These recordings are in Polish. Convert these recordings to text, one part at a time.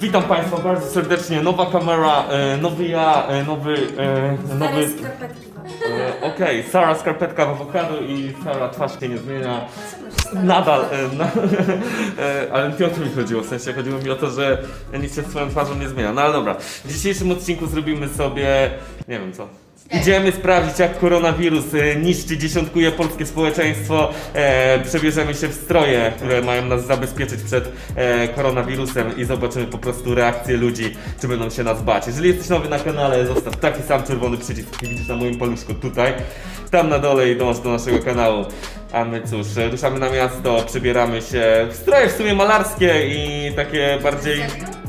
Witam Państwa bardzo serdecznie. Nowa kamera, e, nowy ja, e, nowy. E, nowy Stare skarpetki. e, Okej, Sara skarpetka w awokado i Sara twarz się nie zmienia. Nadal, e, na, e, ale nie o to mi chodziło, w sensie chodziło mi o to, że nic się z swoją twarzą nie zmienia. No ale dobra, w dzisiejszym odcinku zrobimy sobie, nie wiem co. Idziemy sprawdzić, jak koronawirus e, niszczy, dziesiątkuje polskie społeczeństwo. E, przebierzemy się w stroje, które mają nas zabezpieczyć przed e, koronawirusem i zobaczymy po prostu reakcję ludzi, czy będą się nas bać. Jeżeli jesteś nowy na kanale, zostaw taki sam czerwony przycisk, jaki widzisz na moim paluszku tutaj. Tam na dole i dąż do naszego kanału. A my cóż, ruszamy na miasto, przebieramy się w stroje w sumie malarskie i takie bardziej...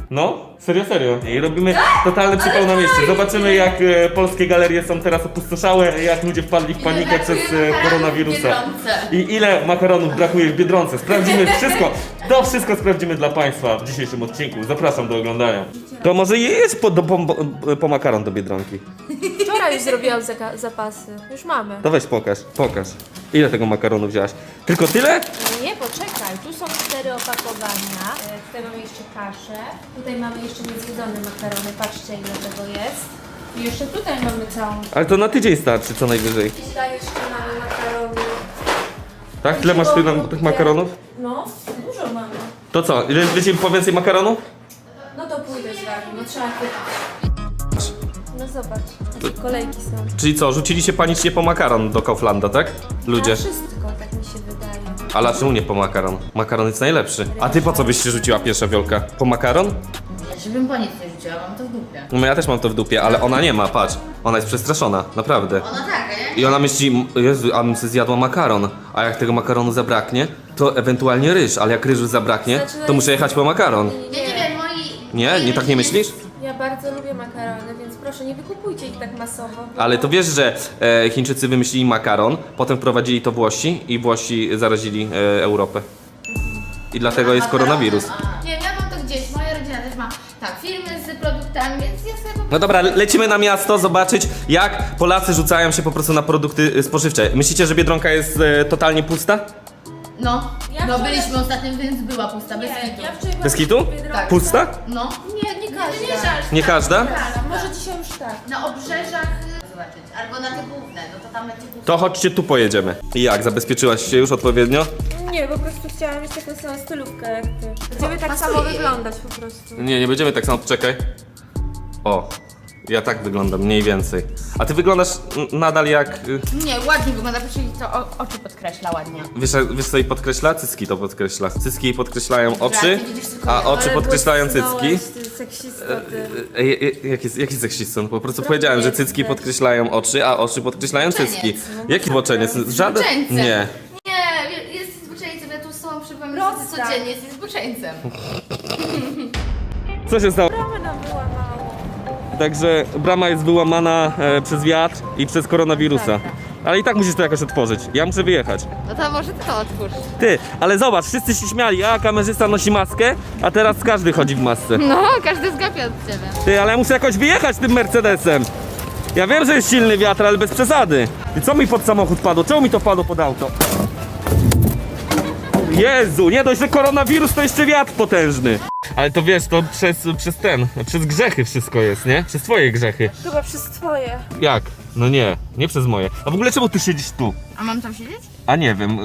No, serio, serio. I robimy totalny przypał na mieście. Zobaczymy jak e, polskie galerie są teraz opustoszałe, jak ludzie wpadli w panikę przez e, koronawirusa. I ile makaronów brakuje w Biedronce. Sprawdzimy wszystko. To wszystko sprawdzimy dla Państwa w dzisiejszym odcinku. Zapraszam do oglądania. To może jedź po, do, po, po makaron do Biedronki. Wczoraj już zrobiłam zaka- zapasy. Już mamy. To weź pokaż, pokaż. Ile tego makaronu wziąłaś? Tylko tyle? Nie, poczekaj. Tu są cztery opakowania. E, Tutaj mamy jeszcze kaszę. Tutaj mamy jeszcze niezjedzone makarony. Patrzcie ile tego jest. I jeszcze tutaj mamy całą. Ale to na tydzień starczy co najwyżej. Tutaj jeszcze mamy makarony. Tak? Tyle masz tu nam tych makaronów? No, dużo mamy. To co, ile wiecie po więcej makaronu? No to pójdę z wami, no trzeba pytać. No zobacz, jakie kolejki są. Czyli co, rzucili się panicznie po makaron do Kauflanda, tak? Ludzie. Na wszystko, tak mi się wydaje. Ale czemu nie po makaron? Makaron jest najlepszy. A ty po co byś się rzuciła pierwsza wiolka? Po makaron? Ja żebym po nic nie rzuciła, mam to w dupie. No ja też mam to w dupie, ale ona nie ma, patrz. Ona jest przestraszona, naprawdę. Ona tak, ja I ona myśli, Jezu, a bym sobie zjadła makaron. A jak tego makaronu zabraknie, to ewentualnie ryż, ale jak ryżu zabraknie, to muszę jechać po makaron. Nie, nie wiem, moi... Nie? Nie tak nie myślisz? Bardzo lubię makarony, więc proszę nie wykupujcie ich tak masowo. bo- Ale to wiesz, że e, Chińczycy wymyślili makaron, potem wprowadzili to Włosi i Włosi zarazili e, Europę. I dlatego jest koronawirus. A, Nie wiem, ja mam to gdzieś, moja rodzina też ma tak, filmy z produktami, więc ja sobie po No dobra, le- lecimy na miasto zobaczyć, jak Polacy rzucają się po prostu na produkty e, spożywcze. Myślicie, że Biedronka jest e, totalnie pusta? No, Ja no wczoraj- byliśmy ostatnio, więc była pusta, bez kitu. ja wczoraj Bez kitu? Tak. Pusta? No. Nie, nie każda. Nie, żal. Nie każda? Może dzisiaj już tak. Na obrzeżach y, zobaczyć, albo na te główne, no to tam będzie pusta. To chodźcie tu pojedziemy. I jak, zabezpieczyłaś się już odpowiednio? Nie, po prostu chciałam mieć taką samą stylówkę jak ty. Będziemy tak pasuje samo wyglądać po prostu. Nie, nie będziemy tak samo, czekaj. O, ja tak wyglądam, mniej więcej. A ty wyglądasz n- nadal jak... y, Nie, ładnie wygląda, proszę to o, oczy podkreśla ładnie. Wiesz, wiesz co jej podkreśla? Cycki to podkreśla. Cycki jej podkreślają oczy, ty widzisz tylko a oczy podkreślają cycki. błysnąłeś, Ty seksista, ty. Ej, ej, Jaki, jaki seksistą? Po prostu powiedziałem, że cycki podkreślają oczy, a oczy podkreślają Zboczeniec. cycki. Jaki boczeniec? Żaden? Zboczeńcem. Nie. Nie, jest zboczeńcem, ja tu z tobą przybywam Rozstań. codziennie, jest zboczeńcem. Co się stało? Także brama jest wyłamana e, przez wiatr i przez koronawirusa. Ale i tak musisz to jakoś otworzyć. Ja muszę wyjechać. No to może ty to otwórz. Ty, ale zobacz, wszyscy się śmiali, a kamerzysta nosi maskę, a teraz każdy chodzi w masce. No, każdy zgapia od ciebie. Ty, ale ja muszę jakoś wyjechać tym Mercedesem. Ja wiem, że jest silny wiatr, ale bez przesady. I co mi pod samochód padło? Czemu mi to padło pod auto? Jezu, nie dość, że koronawirus, to jeszcze wiatr potężny. Ale to wiesz, to przez, przez ten, przez grzechy wszystko jest, nie? Przez twoje grzechy. Chyba przez twoje. Jak? No nie, nie przez moje. A w ogóle czemu ty siedzisz tu? A mam tam siedzieć? A nie wiem,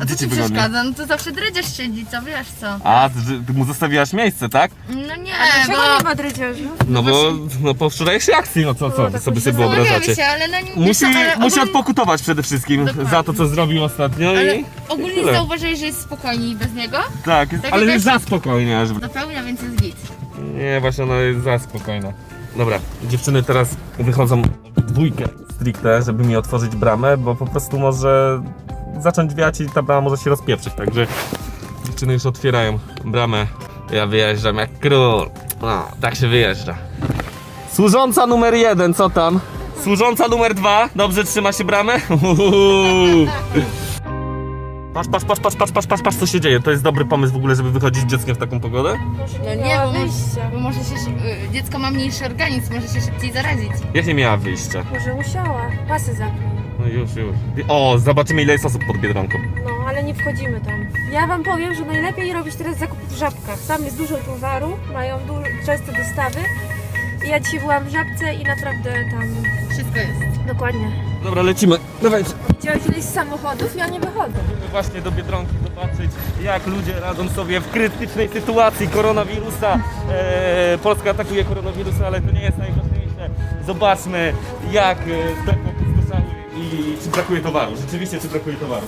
A gdzie co ci ci wygodnie? przeszkadza? No to zawsze dredziarz siedzi, co wiesz co? A, ty, ty mu zostawiłaś miejsce, tak? No nie, Czego bo... nie ma drydziarzu? No bo no, po wczorajszej akcji, no co, co No, wy tak sobie sobie się wyobrażacie? Zastanawiamy się, ale no nie Musi, wiesz co, ale musi ogólnie- odpokutować przede wszystkim Dokładnie. za to, co zrobił ostatnio Ale i ogólnie tyle. zauważyłeś, że jest spokojniej bez niego? tak, Tak ale jak jest za spokojnie, żeby... Dopełnia, więc jest git. Nie, właśnie ona jest za spokojna. Dobra, dziewczyny teraz wychodzą dwójkę stricte, żeby mi otworzyć bramę, bo po prostu może zacząć wiać i ta brama może się rozpieprzyć, także dziewczyny już otwierają bramę. Ja wyjeżdżam jak król. No, tak się wyjeżdża. Służąca numer jeden, co tam? Służąca numer dwa, dobrze trzyma się bramę? Uhuhu. Patrz, patrz, patrz, patrz, patrz, patrz, patrz, patrz, co się dzieje. To jest dobry pomysł w ogóle, żeby wychodzić z dzieckiem w taką pogodę? No nie, bo, może, bo może się, y, dziecko ma mniejszy organizm, może się szybciej zarazić. Jak nie miała wyjścia? Może musiała. Pasy zamknij. No już, już. O, zobaczymy ile jest osób pod Biedronką. No, ale nie wchodzimy tam. Ja wam powiem, że najlepiej robić teraz zakupy w żabkach. Tam jest dużo towaru, mają du często dostawy. Ja dzisiaj byłam w Żabce i naprawdę tam Wszystko jest. dokładnie. Dobra, lecimy. Dawajcie. Widziałeś ileś samochodów i oni wychodzą. Idziemy właśnie do Biedronki zobaczyć, jak ludzie radzą sobie w krytycznej sytuacji koronawirusa. E, Polska atakuje koronawirusa, ale to nie jest najważniejsze. Zobaczmy, jak e, sklepy opustoszały i czy brakuje towaru. Rzeczywiście, czy brakuje towaru.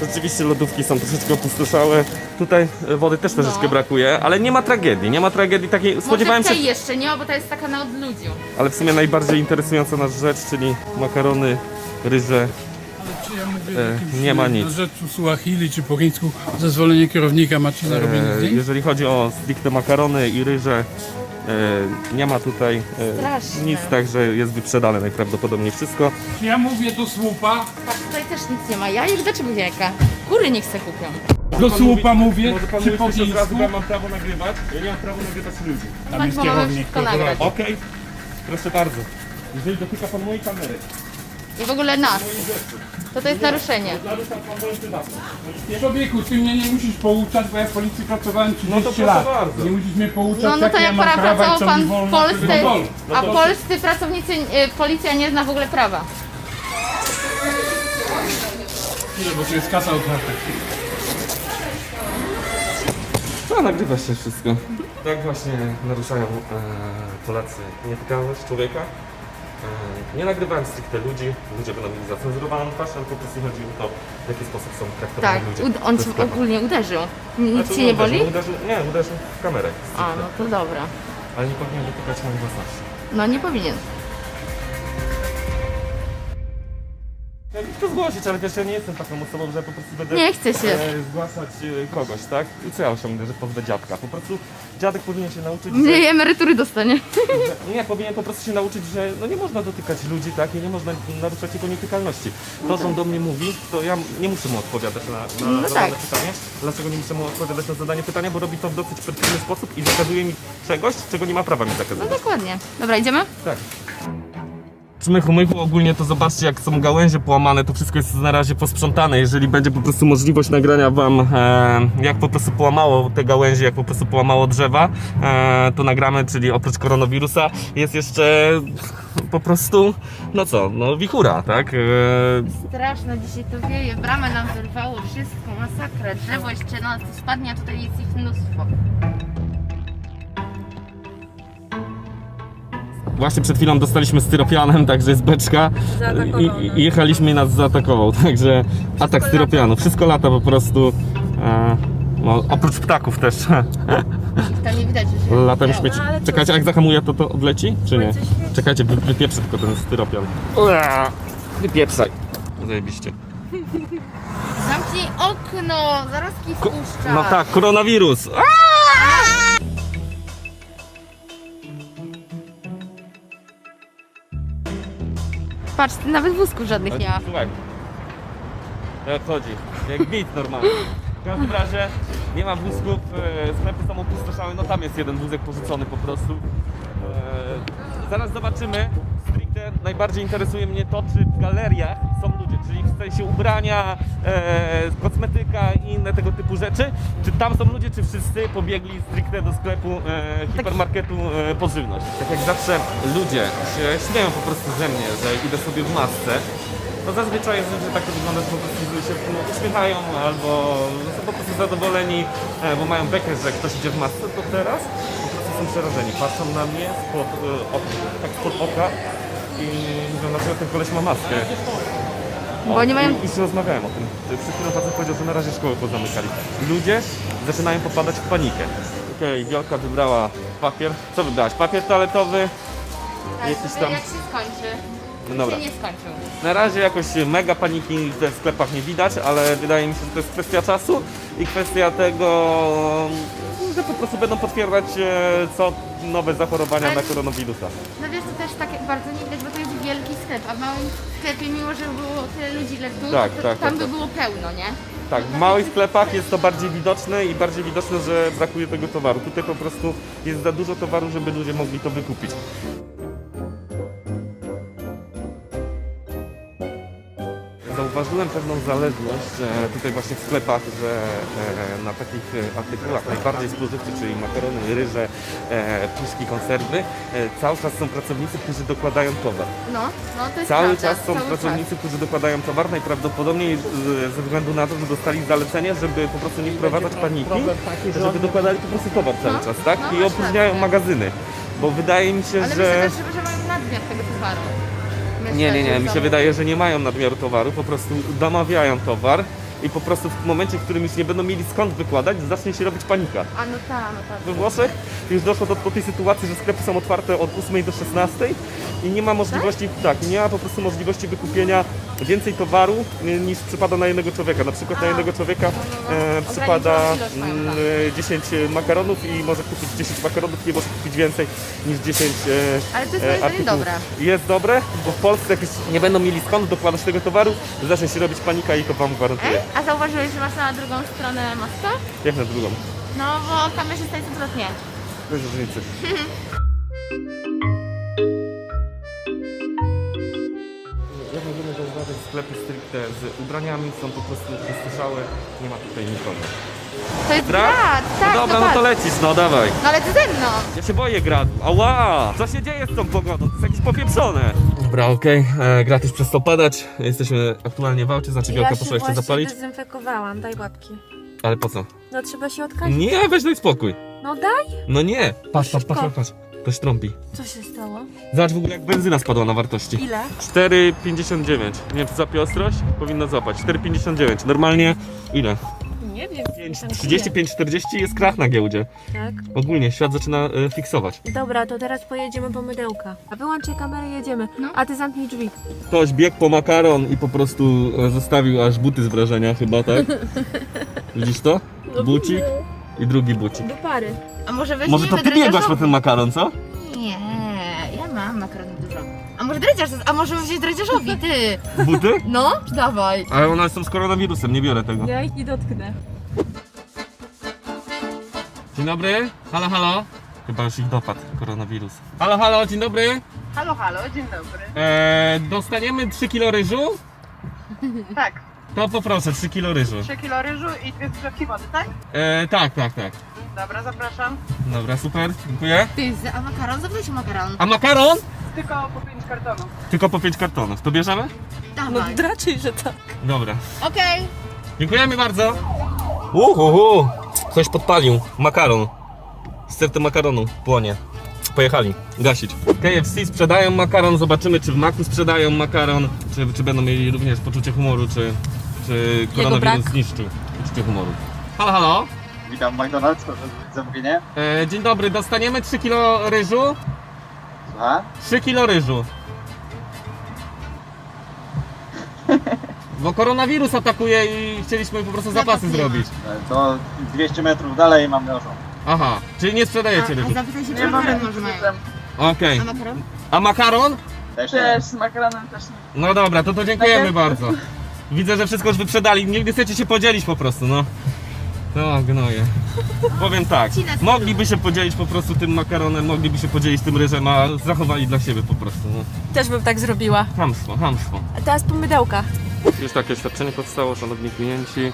Rzeczywiście lodówki są troszeczkę opustoszałe. Tutaj e, wody też troszeczkę No. brakuje, ale nie ma tragedii, nie ma tragedii takiej. Spodziewałem Może się, jeszcze nie, bo to jest taka na odludziu. ale w sumie najbardziej interesująca nas rzecz, czyli makarony, ryże. Czy ja mówię E, jakimś, nie ma e, nic. Na rzeczu Suahili czy po chińsku zezwolenie kierownika macie na robienie E? Jeżeli chodzi o stricte makarony i ryże, e, nie ma tutaj e, Straszne. nic, także jest wyprzedane najprawdopodobniej wszystko. Ja mówię do słupa? Patrz, tutaj też nic nie ma. Jajek do czego jajka? Kury niech se kupią. Do słupa mówię? Może pan po coś od razu, ja mam prawo nagrywać? Ja nie mam prawa nagrywać ludzi. Tam Tak, jest bo mamy kierownik. wszystko nagrać. Okej, proszę bardzo. Jeżeli dotyka pan mojej kamery, I w ogóle nas. mojej rzeczy, To to jest naruszenie. prywatność. Człowieku, ty mnie nie musisz pouczać, bo ja w policji pracowałem 30 No to proszę lat. bardzo. Nie musisz mnie pouczać, No, no to jak mam prawa i pracował co pan w wolno, a czego Polsce, nie wolno. a polscy pracownicy, y, policja nie zna w ogóle prawa. Chwilę, bo tu jest kasa otwarta. To nagrywa się wszystko. Tak właśnie naruszają e, Polacy nietykalność człowieka. E, nie nagrywałem stricte ludzi, ludzie będą mieli zacenzurowaną twarz, ale po prostu chodzi o to, w jaki sposób są traktowani Tak, ludzie. ud- on cię ogólnie uderzył. Nic Znaczy, cię nie boli? Uderzył, nie, uderzył w kamerę. A, stricte. no to dobra. Ale nie powinien dotykać mojej własności. No nie powinien. Ja bym to zgłosić, ale wiesz, ja nie jestem taką osobą, że po prostu będę Nie chce się. e, zgłaszać e, kogoś, tak? I co ja osiągnę, że pozwę dziadka? Po prostu dziadek powinien się nauczyć, że... Nie, emerytury dostanie. że nie, powinien po prostu się nauczyć, że no nie można dotykać ludzi, tak? I nie można naruszać jego nietykalności. To, że on do mnie mówi, to ja nie muszę mu odpowiadać na, na No zadane tak. pytanie. Dlaczego nie muszę mu odpowiadać na zadanie pytania? Bo robi to w dosyć perfidny sposób i zakazuje mi czegoś, czego nie ma prawa mi No zakazywać. dokładnie. Dobra, idziemy? Tak. Czmychu mychu ogólnie to zobaczcie jak są gałęzie połamane, to wszystko jest na razie posprzątane. Jeżeli będzie po prostu możliwość nagrania wam e, jak po prostu połamało te gałęzie, jak po prostu połamało drzewa, e, to nagramy, czyli oprócz koronawirusa jest jeszcze po prostu, no co, no wichura, tak? E, Straszno, dzisiaj to wieje, bramę nam wyrwało, wszystko, masakra, drzewo jeszcze no, spadnie, tutaj jest ich mnóstwo. Właśnie przed chwilą dostaliśmy styropianem, także jest beczka i, i jechaliśmy i nas zaatakował, także atak styropianu. Wszystko lata po prostu, e, no, oprócz ptaków też. Tam nie widać, że się Latem śmieci. No? Czekajcie, jak zahamuje to to odleci, czy nie? Czekajcie, wy, wypieprzę tylko ten styropian. Ua, Wypieprzaj. Zajebiście. Zamknij okno, zaraz kij no tak, koronawirus. A! Patrz, nawet wózków żadnych nie ma. Słuchaj. Jak chodzi? Jak bit normalnie. W każdym razie nie ma wózków, e, sklepy są opustoszałe, no tam jest jeden wózek porzucony po prostu. E, zaraz zobaczymy. Stricte najbardziej interesuje mnie to, czy w galeriach ludzie, czyli w sensie ubrania, e, kosmetyka i inne tego typu rzeczy. Czy tam są ludzie, czy wszyscy pobiegli stricte do sklepu, e, hipermarketu e, po żywność. Tak jak zawsze ludzie się śmieją po prostu ze mnie, że idę sobie w masce. No zazwyczaj jest, że tak to wygląda, że po prostu się no, uśmiechają albo są po prostu zadowoleni, e, bo mają bekę, że ktoś idzie w masce, to teraz po prostu są przerażeni. Patrzą na mnie spod, e, ok, tak spod oka i mówią, dlaczego ten koleś ma maskę. Bo oni mają- i- Już rozmawiałem o tym. Przed chwilą facet powiedział, że na razie szkoły pozamykali. Ludzie zaczynają popadać w panikę. Okej, Wiolka wybrała papier. Co wybrałaś? Papier toaletowy? Tak, Jakiś tam- Jak się skończy. No dobra. Się nie skończył. Na razie jakoś mega paniki w sklepach nie widać, ale wydaje mi się, że to jest kwestia czasu i kwestia tego, że po prostu będą potwierdzać e, co nowe zachorowania na koronawirusa. No wiesz, to też tak bardzo nie widać, bo to jest wielki sklep, a w małym sklepie, mimo że było tyle ludzi, ile tu, Tak, to tak, tam tak, by tak. było pełno, nie? Tak, w małych sklepach jest to bardziej widoczne i bardziej widoczne, że brakuje tego towaru. Tutaj po prostu jest za dużo towaru, żeby ludzie mogli to wykupić. Zauważyłem pewną zależność tutaj właśnie w sklepach, że e, na takich e, artykułach najbardziej spożywczych, czyli makarony, ryże, e, puszki, konserwy, cały czas są pracownicy, którzy dokładają towar. No, no to jest Cały prawda, czas są cały pracownicy, którzy dokładają towar, najprawdopodobniej ze względu na to, że dostali zalecenie, żeby po prostu nie wprowadzać paniki, żeby dokładali po prostu towar cały No, czas, tak? no, I opóźniają magazyny. Bo wydaje mi się, Ale że... myślę też, że, że mają nadmiar tego towaru. Nie, nie, nie. Mi się wydaje, że nie mają nadmiaru towaru, po prostu damawiają towar i po prostu w momencie, w którym już nie będą mieli skąd wykładać, zacznie się robić panika. A no tak, no tak. We Włoszech już doszło do, do tej sytuacji, że sklepy są otwarte od 8 do 16 i nie ma możliwości, tak, nie ma po prostu możliwości wykupienia więcej towaru y, niż przypada na jednego człowieka. Na przykład na A, jednego człowieka no, no, no. e, przypada mają, mm, tak. e, 10 makaronów i może kupić 10 makaronów, nie może kupić więcej niż 10 e, Ale to jest e, dobre. Jest dobre, bo w Polsce jak już nie będą mieli skąd dokładać tego towaru, zacznie się robić panika i to wam gwarantuję. A zauważyłeś, że masz na drugą stronę mosta? Jak na drugą? No, bo kamerzysta jest odwrotnie. Bez różnicy. Jak możemy zauważyć, sklepy stricte z ubraniami są po prostu pustoszałe, nie ma tutaj nikogo. To jest Brat? brat, tak, no dobra, to no to patrz. lecisz, no dawaj. No ale ty ze mną. Ja się boję gradu. Ała! Co się dzieje z tą pogodą? To jest jakieś popieprzone. Dobra, okej, okay. grat już przestał padać. Jesteśmy aktualnie w aucie, znaczy Wielka poszła jeszcze zapalić. dezynfekowałam, daj łapki. Ale po co? No trzeba się odkazić. Nie, weź daj spokój. No daj! No nie. Patrz, patrz, patrz, patrz. Ktoś trąbi. Co się stało? Zobacz w ogóle jak benzyna spadła na wartości. Ile? 4,59. Nie wiem, czy za ostrość? Powinno złapać. 4,59. Normalnie ile? Nie wiem. 35-40 jest krach na giełdzie. Tak. Ogólnie świat zaczyna e, fiksować. Dobra, to teraz pojedziemy po mydełka. A wyłączaj kamerę, jedziemy. No. A ty zamknij drzwi. Ktoś biegł po makaron i po prostu e, zostawił aż buty z wrażenia chyba, tak? Widzisz to? Bucik i drugi bucik. Do pary. A może weźmiemy Może to ty biegłaś po ten makaron, co? Nie, ja mam makarony dużo. A może dredziarz, a może wziąć dredziarzowi, ty? Buty? No, dawaj. Ale one są z koronawirusem, nie biorę tego. Ja ich nie dotknę. Dzień dobry. Halo, halo. Chyba już ich dopadł koronawirus. Halo, halo, dzień dobry. Halo, halo, dzień dobry. Eee, dostaniemy 3 kilo ryżu? Tak, To poproszę, 3 kilo ryżu. 3 kilo ryżu i dwie skrzewki wody, tak? Eee, tak, tak, tak. Dobra, zapraszam. Dobra, super, dziękuję. Ty, a makaron? Zapytaj się makaron. A makaron? Tylko po 5 kartonów. Tylko po 5 kartonów. To bierzemy? Dawaj. raczej, że tak. Dobra. Okej. Dziękujemy bardzo. Uhuhu. Ktoś podpalił. Makaron. Sterty makaronu płonie. Pojechali gasić. KFC sprzedają makaron, zobaczymy czy w Maku sprzedają makaron, czy, czy będą mieli również poczucie humoru, czy, czy koronawirus brak. zniszczył poczucie humoru. Halo, halo. Witam McDonald's, proszę zamówienie. E, dzień dobry, dostaniemy 3 kilo ryżu? Słucham? 3 kilo ryżu. Bo koronawirus atakuje i chcieliśmy po prostu zapasy ma. zrobić. E, To 200 metrów dalej mam nożą. Aha, czyli nie A, sprzedajecie a ryżu. zapytaj się, Nie czy mamy makaron może mają. Okej. A makaron? A makaron? Też nie. Też z makaronem też nie. No dobra, to to dziękujemy Najpierw- bardzo. Widzę, że wszystko już wyprzedali. Nie chcecie się podzielić po prostu, no. No, gnoje. Powiem tak, mogliby się podzielić po prostu tym makaronem, mogliby się podzielić tym ryżem, a zachowali dla siebie po prostu, no. Też bym tak zrobiła. Hamstwo, hamstwo. A teraz po mydełka. Już takie oświadczenie powstało, szanowni klienci.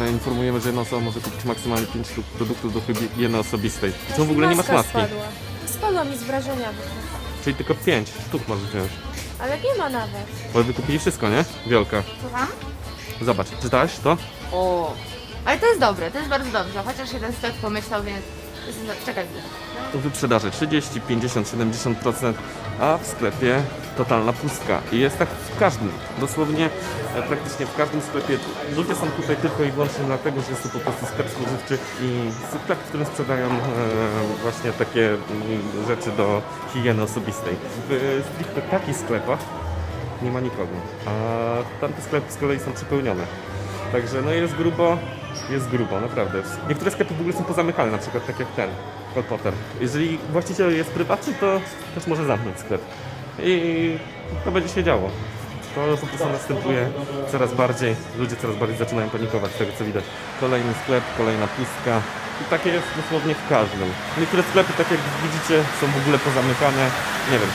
E, Informujemy, że jedna osoba może kupić maksymalnie 5 sztuk produktów do higieny osobistej. Czemu w ogóle nie masz maski? Spadła. spadła mi z wrażenia. Czyli tylko 5 sztuk możesz wziąć. Ale nie ma nawet. Bo wykupili wszystko, nie? Wielka. Słucham? Zobacz, czytałeś to? O. Ale to jest dobre, to jest bardzo dobrze. Chociaż jeden sklep pomyślał, więc... Czekaj. Wyprzedaży 30, 50, 70%, a w sklepie totalna pustka. I jest tak w każdym, dosłownie e, praktycznie w każdym sklepie. Ludzie są tutaj tylko i wyłącznie dlatego, że jest to po prostu sklep spożywczy i sklep, w którym sprzedają e, właśnie takie mm, rzeczy do higieny osobistej. W stricte takich sklepach nie ma nikogo, a tamte sklepy z kolei są przepełnione. Także no jest grubo, jest grubo, naprawdę. Niektóre sklepy w ogóle są pozamykane, na przykład tak jak ten, Cole Potter. Jeżeli właściciel jest prywatny, to też może zamknąć sklep. I to będzie się działo. To po prostu następuje coraz bardziej, ludzie coraz bardziej zaczynają panikować z tego co widać. Kolejny sklep, kolejna pustka. I takie jest dosłownie w każdym. Niektóre sklepy, tak jak widzicie, są w ogóle pozamykane. Nie wiem,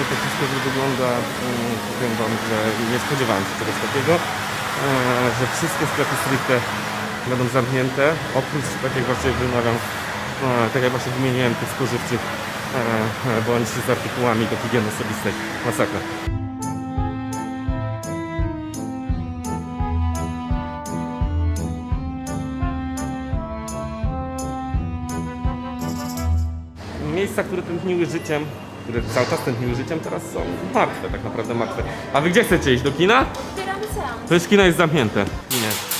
jak to wszystko wygląda, mm, powiem Wam, że nie spodziewałem się czegoś takiego, e, że wszystkie sklepy stricte będą zamknięte, oprócz, tak jak właśnie wymawiam, e, tak jak właśnie wymieniłem tych spożywczych, e, e, bądź z artykułami do higieny osobistej. Masakra. Miejsca, które tętniły życiem, które cały czas tętniły życiem, teraz są martwe, tak naprawdę martwe. A wy gdzie chcecie iść? Do kina? To już kino jest zamknięte. Kinie.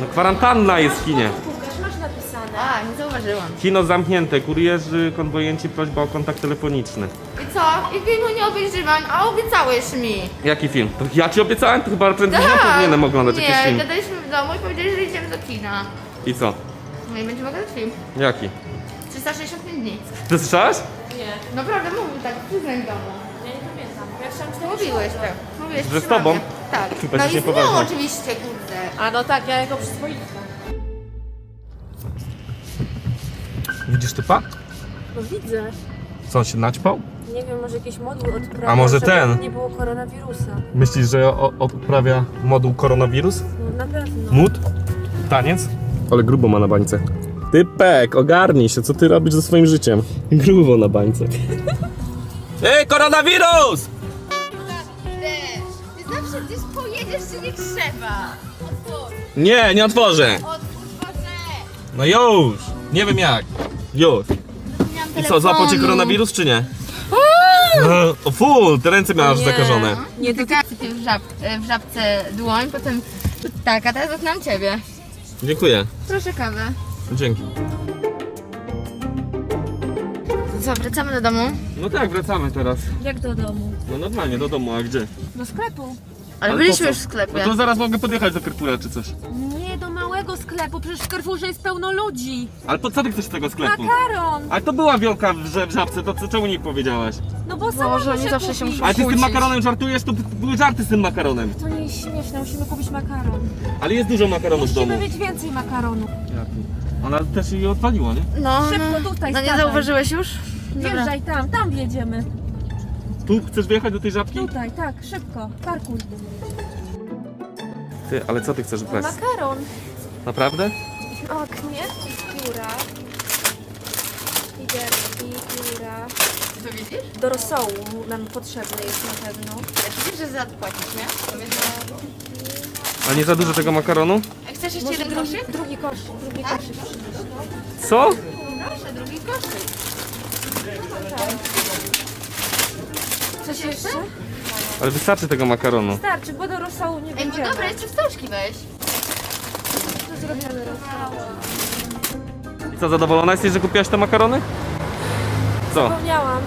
No kwarantanna jest w kinie. Łukasz, masz napisane. A, nie zauważyłam. Kino zamknięte, kurierzy, konwojenci, prośba o kontakt telefoniczny. I co? I filmu nie obejrzywam, a obiecałeś mi. Jaki film? To ja ci obiecałem, to chyba prędzej ja powinienem oglądać jakiś Tak. Nie, film. gadaliśmy w domu i powiedzieli, że idziemy do kina. I co? No i będziemy oglądać film. Jaki? 365 dni. Ty słyszałeś? Nie, Naprawdę mówił tak, przyznaj w domu. ja nie pamiętam. Ja chciałam czytać Mówiłeś tak. Mówiłeś Że z tobą? Tak. Ty No i z nią oczywiście, kurde. A no tak, ja jako przyzwoitka. Widzisz typa? No widzę. Co, on się naćpał? Nie wiem, może jakieś modły odprawia, A może żeby ten? nie było koronawirusa. Myślisz, że o- odprawia moduł koronawirus? No na pewno. Mód? Taniec? Ale grubo ma na bańce. Typek, ogarnij się, co ty robisz ze swoim życiem? Grubo na bańce. Ej, koronawirus! Ty zawsze gdzieś pojedziesz, czy nie trzeba. Nie, nie otworzę. otwórz Boże. No już, nie wiem jak. Już. I co, złapał cię koronawirus czy nie? E, O fu, te ręce miałaś zakażone. Nie, tak. w, żab, w żabce dłoń, potem tak, a teraz znam ciebie. Dziękuję. Proszę kawę. Dzięki. Co, wracamy do domu? No tak, wracamy teraz. Jak do domu? No normalnie, do domu, a gdzie? Do sklepu. Ale, Ale byliśmy po co? już w sklepie. No to zaraz mogę podjechać do Carrefoura czy coś. Nie, do małego sklepu, przecież w Carrefourze jest pełno ludzi. Ale po co ty chcesz tego sklepu? Makaron! Ale to była wielka w, że- w żabce, to co, czemu nie powiedziałaś? No bo sama Boże, muszę oni zawsze się kupić. muszą Ale ty z tym Kłócić. makaronem żartujesz, to były żarty z tym makaronem. To nie jest śmieszne, musimy kupić makaron. Ale jest dużo makaronu w domu. Musimy mieć więcej makaronu. Ona też jej odpaliło, nie? No, Szybko no. tutaj, No nie stawaj. zauważyłeś już? Wjeżdżaj tam, tam wjedziemy. Tu chcesz wjechać do tej żabki? Tutaj, tak, szybko, parkuj. Ty, ale co ty chcesz brać? Makaron. Naprawdę? Oknie, pióra. Liderki, pióra. To widzisz? Do rosołu nam potrzebny jest na pewno. Ja widzisz, że zapłacisz, nie? No. A nie za dużo tego makaronu? A chcesz jeszcze Może jeden drugi, koszyk? drugi koszyk, drugi koszyk przynieść. no. Co? Proszę, drugi koszyk. Coś jeszcze? Ale wystarczy tego makaronu. Starczy, bo do rosołu nie Ej, no będziemy. dobra, jeszcze wstążki weź. To zrobimy rosoł. I co, zadowolona jesteś, że kupiłaś te makarony? Co? Zapomniałam.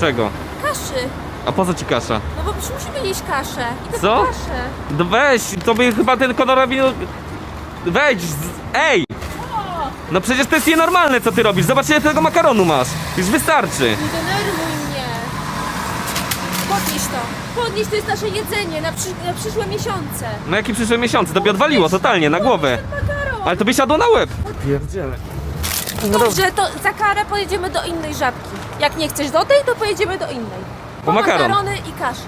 Czego? Kaszy. A po co ci kasza? No bo przecież musimy jeść kaszę. I Co? taką kaszę. No weź, to by chyba ten koronawirus... Wejdź, z... ej! No przecież to jest nienormalne, co ty robisz. Zobacz, ile tego makaronu masz. Już wystarczy. Nie denerwuj. Podnieś to. Podnieś, to jest nasze jedzenie na, przy, na przyszłe miesiące. No jaki przyszłe miesiące? Tobie odwaliło totalnie, na głowę. Makaron. Ale to by siadło na łeb. Pierdziele. Dobrze, to za karę pojedziemy do innej żabki. Jak nie chcesz do tej, to pojedziemy do innej. Po makaron. makarony i kaszę.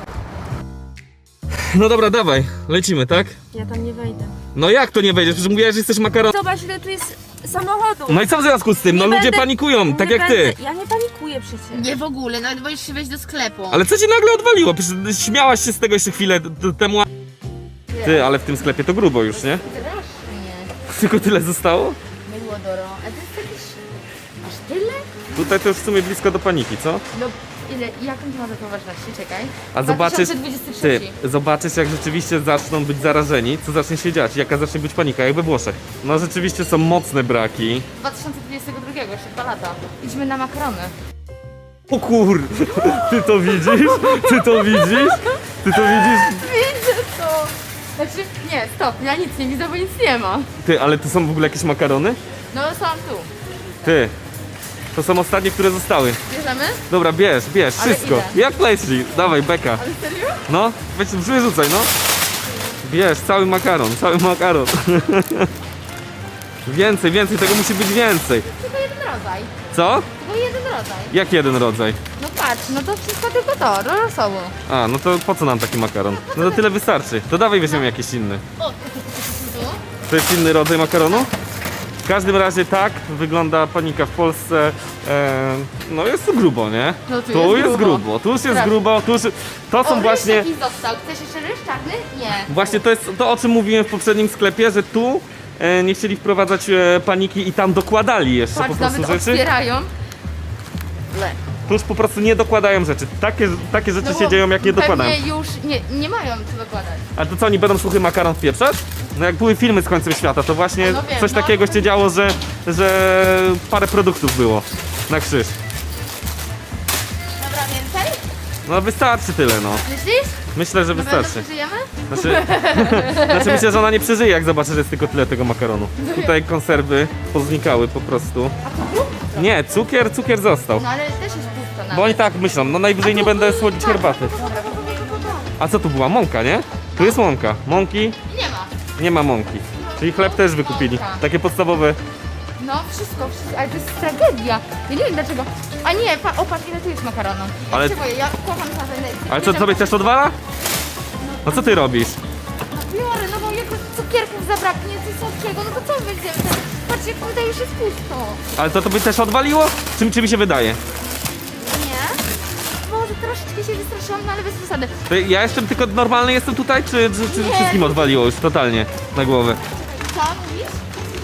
No dobra, dawaj, lecimy, tak? Ja tam nie wejdę. No jak to nie wejdziesz? Przecież mówiłaś, że jesteś makaron... Zobacz, ile tu jest samochodów. No i co w związku z tym? No Nie ludzie będę- panikują, tak Nie jak ty. będę- Ja nie panikuję przecież. Nie w ogóle, nawet boisz się wejść do sklepu. Ale co ci nagle odwaliło? Przecież śmiałaś się z tego jeszcze chwilę t- t- temu. a- Ty, ale w tym sklepie to grubo już, nie? Strasznie. Tylko tyle zostało? Mydło Doro. A to jest jakieś... Aż tyle? Tutaj to już w sumie blisko do paniki, co? No, ile, jaką to ma datą ważności? Czekaj. A zobaczysz, 2023. ty, zobaczysz jak rzeczywiście zaczną być zarażeni, co zacznie się dziać, jaka zacznie być panika, jak we Włoszech. No rzeczywiście są mocne braki. 2022, jeszcze dwa lata. Idźmy na makarony. O kur... Ty to widzisz? Ty to widzisz? Ty to widzisz? Widzę to! Znaczy, nie, stop, ja nic nie widzę, bo nic nie ma. Ty, ale to są w ogóle jakieś makarony? No, są tu. Ty. To są ostatnie, które zostały. Bierzemy? Dobra, bierz, bierz, Ale wszystko. ile? Jak leci? Dawaj, beka. Ale serio? No, weź, wyrzucaj, no. Bierz, cały makaron, cały makaron. więcej, więcej, tego musi być więcej. Tylko jeden rodzaj. Co? Tylko jeden rodzaj. Jak jeden rodzaj? No patrz, no to wszystko tylko to, losowo. A, no to po co nam taki makaron? No to tyle wystarczy. To dawaj weźmiemy jakiś inny. O. To jest inny rodzaj makaronu? W każdym razie tak wygląda panika w Polsce. E, no jest tu grubo, nie? No tu jest jest grubo. grubo. Tu już jest grubo. Tu już, to O, są ryż właśnie. jakiś został. Chcesz jeszcze ryż czarny? Nie. Właśnie to jest to, o czym mówiłem w poprzednim sklepie, że tu e, nie chcieli wprowadzać e, paniki i tam dokładali jeszcze Patrz, po prostu nawet rzeczy. otwierają. Le. Tu już po prostu nie dokładają rzeczy. Takie, takie rzeczy No się dzieją, jak nie dokładają. Już nie, nie mają co dokładać. A to co, oni będą suchy makaron wpieprzać? No jak były filmy z końcem świata, to właśnie No wiem, coś no. takiego się działo, że, że parę produktów było na krzyż. Dobra, więcej? No wystarczy tyle, no. Myślisz? Myślę, że wystarczy. przeżyjemy? Znaczy, znaczy myślę, że ona nie przeżyje, jak zobaczy, że jest tylko tyle tego makaronu. Tutaj konserwy poznikały po prostu. Nie, cukier, cukier został. No ale też jest pusto nawet. Bo oni tak myślą, no najwyżej nie będę słodzić herbaty. A co tu była? Mąka, nie? Tu jest mąka. Mąki? Nie ma. Mąki. Czyli chleb też wykupili. Takie podstawowe. No wszystko, wszystko, ale to jest tragedia. Ja nie wiem dlaczego. A nie, pa, o patrz ile tu jest makaronu. Ja Ale- się boję, ja kocham Ale co, tobie też odwala? No co ty robisz? Biorę, no bo jak cukierków zabraknie, coś słodkiego, no to co będziemy? Patrz jak tutaj już jest pusto. Ale to tobie też odwaliło? Czym, czy mi się wydaje? Troszeczkę się wystraszyłam, no ale bez przesady. Ja jestem tylko normalny jestem tutaj, czy, czy, czy Nie. wszystkim odwaliło już totalnie na głowę? Co mówisz?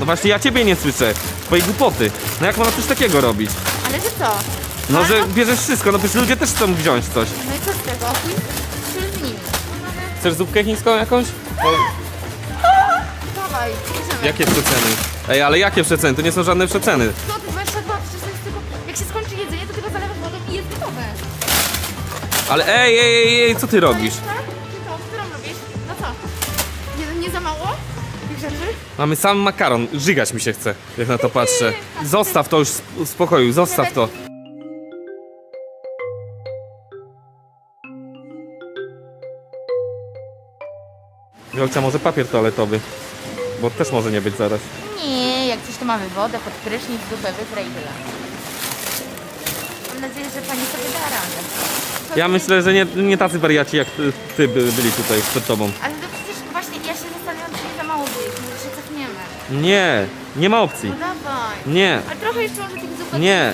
No właśnie ja ciebie nie słyszę. Twojej głupoty. No jak można coś takiego robić? Ale że co? No że bierzesz wszystko, no przecież ludzie też chcą wziąć coś. No i co z tego? Czyli z. Chcesz zupkę chińską jakąś? Dawaj, bierzemy. Jakie przeceny? Ej, ale jakie przeceny? To nie są żadne przeceny. Co Ale ej, ej, ej, ej, co ty robisz? Tak? Ty to, którą robisz? No co? Nie, nie za mało? Mamy sam makaron. Żygać mi się chce, jak na to patrzę. Zostaw to już w spokoju, zostaw to. Wiolcia, może papier toaletowy? Bo też może nie być zaraz. Nie, jak coś to mamy wodę, pod prysznic, zupę, wyfrę i tyle. Mam nadzieję, że pani sobie da radę. Ja myślę, że nie, nie tacy wariaci jak ty, ty by- byli tutaj przed tobą. Ale to przecież właśnie ja się zastanawiam, czy nie za mało było, może się cofniemy. Nie, nie ma opcji. No dawaj. Nie, Ale trochę jeszcze może tych zupek. nie.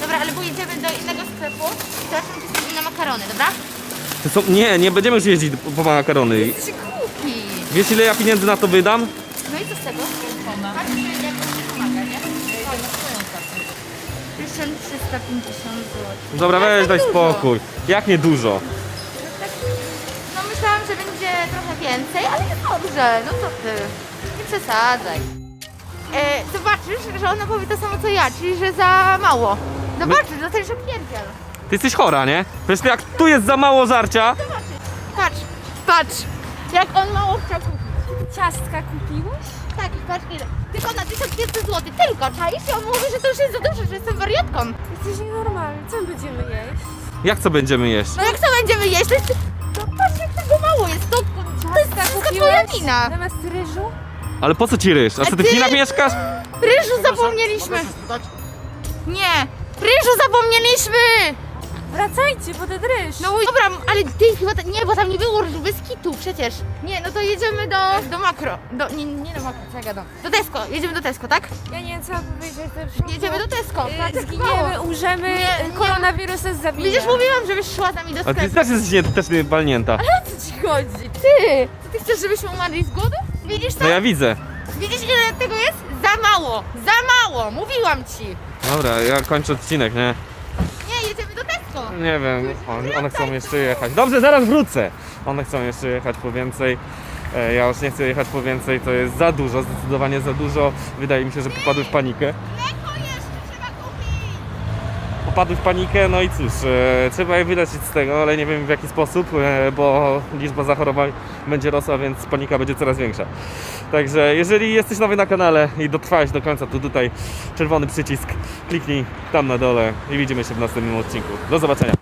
Dobra, ale pojedziemy do innego sklepu i zobaczymy, czy są inne makarony, dobra? To są, nie, nie będziemy już jeździć po makarony. Jesteś głupi. Wiesz ile ja pieniędzy na to wydam? No i co z tego? 1350 zł. Dobra, No, weź daj dużo. spokój. Jak nie dużo? No myślałam, że będzie trochę więcej, ale jest dobrze, no co ty? Nie przesadzaj. E, zobaczysz, że ona powie to samo co ja, czyli że za mało. Zobaczysz, dostaniesz opierdziel. Ty jesteś chora, nie? Przecież jak tu jest za mało żarcia, Patrz, patrz, jak on mało chciał kupić. Ciastka kupiłeś? Tak, i patrz ile. Tylko na 1500 zł, tylko, czaisz? Ja mówię, że to już jest za dużo, że jestem wariatką. Jesteś nienormalny. Co my będziemy jeść? jak co będziemy jeść? No jak co będziemy jeść? To jest... No patrz, jak tego mało jest, to, to jest Ciastka wszystko twoja wina. Zamiast ryżu? Ale po co ci ryż? A co ty w ty- Chinach mieszkasz? Ryżu zapomnieliśmy. Nie, ryżu zapomnieliśmy. Wracajcie, bo ten ryż. No mój, dobra, ale ty chyba, ta, nie, bo tam nie było ryżu, bez kitu przecież. Nie, no to jedziemy do, do makro, do, nie, nie do makro, co ja gadam. Do Tesco, jedziemy do Tesco, tak? Ja nie wiem co mam powiedzieć. to już Jedziemy do Tesco. Y, tak, Zginiemy, mało. umrzemy, Nie, y, nie. koronawirus nas zabije. Widzisz, mówiłam, żebyś szła z nami do A ty sklepu. też jesteś nie, też nie walnięta. O co ci chodzi? Ty! Co ty chcesz, żebyśmy umarli z głodu? Widzisz to? No ja widzę. Widzisz ile tego jest? Za mało! Za mało! Mówiłam ci! Dobra, ja kończę odcinek, nie? Nie wiem, on, one chcą jeszcze jechać. Dobrze, zaraz wrócę. One chcą jeszcze jechać po więcej. E, Ja już nie chcę jechać po więcej, to jest za dużo, zdecydowanie za dużo. Wydaje mi się, że popadły w panikę. Mleko jeszcze trzeba kupić! Popadły w panikę, no i cóż, e, trzeba je wyleczyć z tego, ale nie wiem w jaki sposób, e, bo liczba zachorowań będzie rosła, więc panika będzie coraz większa. Także jeżeli jesteś nowy na kanale i dotrwałeś do końca, to tutaj czerwony przycisk, kliknij tam na dole i widzimy się w następnym odcinku. Do zobaczenia.